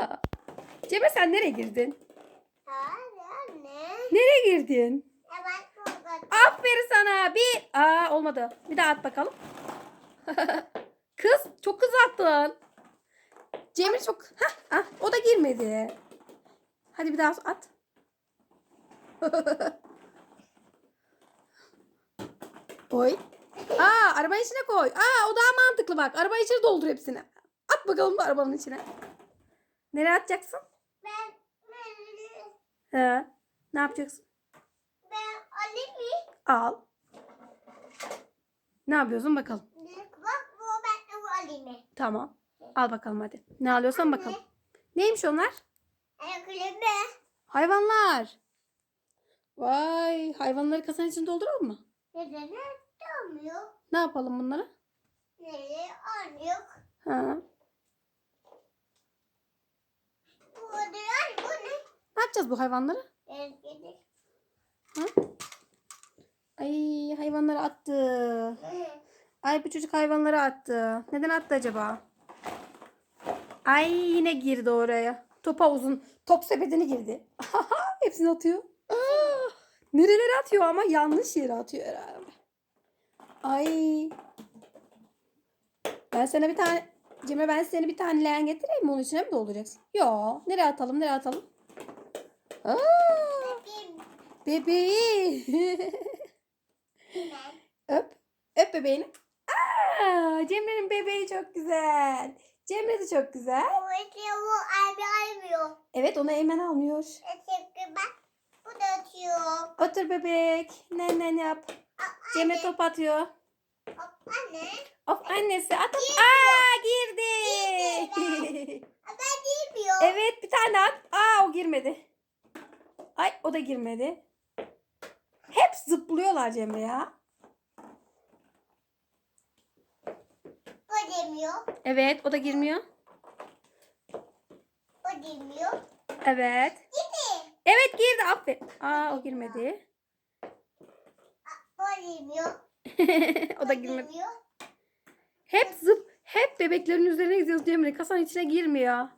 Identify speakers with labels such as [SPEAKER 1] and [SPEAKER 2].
[SPEAKER 1] Aa. Sen nereye girdin?
[SPEAKER 2] Anne.
[SPEAKER 1] Nereye girdin?
[SPEAKER 2] Evet burada.
[SPEAKER 1] Aferin sana. Bir. Aa olmadı. Bir daha at bakalım. Kız çok hızlı attın. Cemre çok. Hah, ah, o da girmedi. Hadi bir daha at. Koy. Aa arabanın içine koy. Aa o daha mantıklı bak. Arabanın içine doldur hepsini. At bakalım da arabanın içine. Nereye atacaksın?
[SPEAKER 2] Ben, ben,
[SPEAKER 1] He. Ne yapacaksın?
[SPEAKER 2] ben mi?
[SPEAKER 1] Al. Ne yapıyorsun bakalım.
[SPEAKER 2] Bak bu ben bu mi?
[SPEAKER 1] Tamam. Al bakalım hadi. Ne alıyorsan bakalım. Neymiş onlar?
[SPEAKER 2] Ayakkabı.
[SPEAKER 1] Hayvanlar. Vay hayvanları kasanın içine dolduralım mı?
[SPEAKER 2] Neden?
[SPEAKER 1] Ne yapalım bunları?
[SPEAKER 2] Nereye alıyor?
[SPEAKER 1] Ha.
[SPEAKER 2] Bu diyor bu ne?
[SPEAKER 1] Ne yapacağız bu hayvanları? Ha? Ay hayvanları attı. Ay bu çocuk hayvanları attı. Neden attı acaba? Ay yine girdi oraya. Top havuzun top sepetini girdi. Hepsini atıyor. Aa, nerelere atıyor ama yanlış yere atıyor herhalde. Ay. Ben sana bir tane Cemre ben sana bir tane leğen getireyim mi? Onun içine mi dolduracaksın? Yo. Nereye atalım? Nereye atalım? Aa, bebeği. Öp. Öp bebeğini. Aa, Cemre'nin bebeği çok güzel. Cemre de çok güzel.
[SPEAKER 2] Bu abi almıyor.
[SPEAKER 1] Evet ona Eymen almıyor.
[SPEAKER 2] Bu da atıyor.
[SPEAKER 1] Otur bebek. Ne ne ne yap. Cemre top atıyor.
[SPEAKER 2] Hop, Anne.
[SPEAKER 1] Of annesi at at. Aa girdi.
[SPEAKER 2] Ben girmiyor.
[SPEAKER 1] evet bir tane at. Aa o girmedi. Ay o da girmedi. Hep zıplıyorlar Cemre ya.
[SPEAKER 2] O demiyor.
[SPEAKER 1] Evet o da girmiyor.
[SPEAKER 2] O demiyor.
[SPEAKER 1] Evet.
[SPEAKER 2] Gitti.
[SPEAKER 1] Evet girdi aferin. Aa o girmedi.
[SPEAKER 2] O demiyor.
[SPEAKER 1] o da girmedi. Hep zıp, hep bebeklerin üzerine gidiyoruz Cemre. Kasanın içine girmiyor.